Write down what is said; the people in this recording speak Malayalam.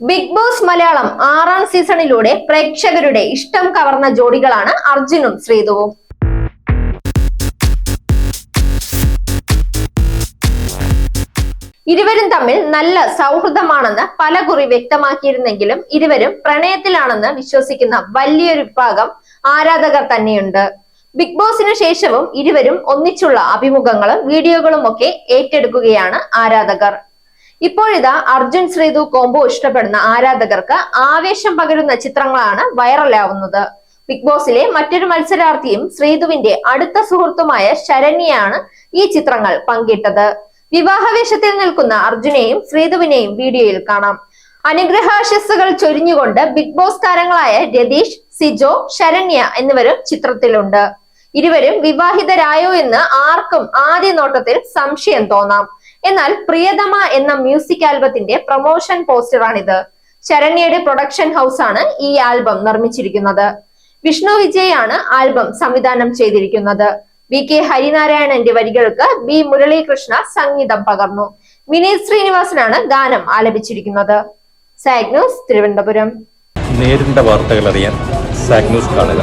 ബിഗ് ബോസ് മലയാളം ആറാം സീസണിലൂടെ പ്രേക്ഷകരുടെ ഇഷ്ടം കവർന്ന ജോഡികളാണ് അർജുനും ശ്രീതുവും ഇരുവരും തമ്മിൽ നല്ല സൗഹൃദമാണെന്ന് പല കുറി വ്യക്തമാക്കിയിരുന്നെങ്കിലും ഇരുവരും പ്രണയത്തിലാണെന്ന് വിശ്വസിക്കുന്ന വലിയൊരു വിഭാഗം ആരാധകർ തന്നെയുണ്ട്. ബിഗ് ബോസിന് ശേഷവും ഇരുവരും ഒന്നിച്ചുള്ള അഭിമുഖങ്ങളും വീഡിയോകളും ഒക്കെ ഏറ്റെടുക്കുകയാണ് ആരാധകർ. ഇപ്പോഴിതാ അർജുൻ ശ്രീതു കോംബോ ഇഷ്ടപ്പെടുന്ന ആരാധകർക്ക് ആവേശം പകരുന്ന ചിത്രങ്ങളാണ് വൈറലാവുന്നത്. ബിഗ് ബോസിലെ മറ്റൊരു മത്സരാർത്ഥിയും ശ്രീതുവിന്റെ അടുത്ത സുഹൃത്തുമായ ശരണ്യയാണ് ഈ ചിത്രങ്ങൾ പങ്കിട്ടത്. വിവാഹവേഷത്തിൽ നിൽക്കുന്ന അർജുനെയും ശ്രീതുവിനെയും വീഡിയോയിൽ കാണാം. അനുഗ്രഹാശസ്സുകൾ ചൊരിഞ്ഞുകൊണ്ട് ബിഗ് ബോസ് താരങ്ങളായ രതീഷ് സിജോ ശരണ്യ എന്നിവരും ചിത്രത്തിലുണ്ട്. ഇരുവരും വിവാഹിതരായോ എന്ന് ആർക്കും ആദ്യ നോട്ടത്തിൽ സംശയം തോന്നാം. എന്നാൽ പ്രിയതമ എന്ന മ്യൂസിക് ആൽബത്തിന്റെ പ്രൊമോഷൻ പോസ്റ്ററാണിത്. ശരണ്യയുടെ പ്രൊഡക്ഷൻ ഹൗസ് ആണ് ഈ ആൽബം നിർമ്മിച്ചിരിക്കുന്നത്. വിഷ്ണു വിജയ് ആണ് ആൽബം സംവിധാനം ചെയ്തിരിക്കുന്നത്. വി കെ ഹരിനാരായണന്റെ വരികൾക്ക് ബി മുരളീകൃഷ്ണ സംഗീതം പകർന്നു. വിനീത് ശ്രീനിവാസനാണ് ഗാനം ആലപിച്ചിരിക്കുന്നത്. സാഗ് തിരുവനന്തപുരം. നേരിട്ട വാർത്തകൾ അറിയാൻ സാഗ് കാണുക.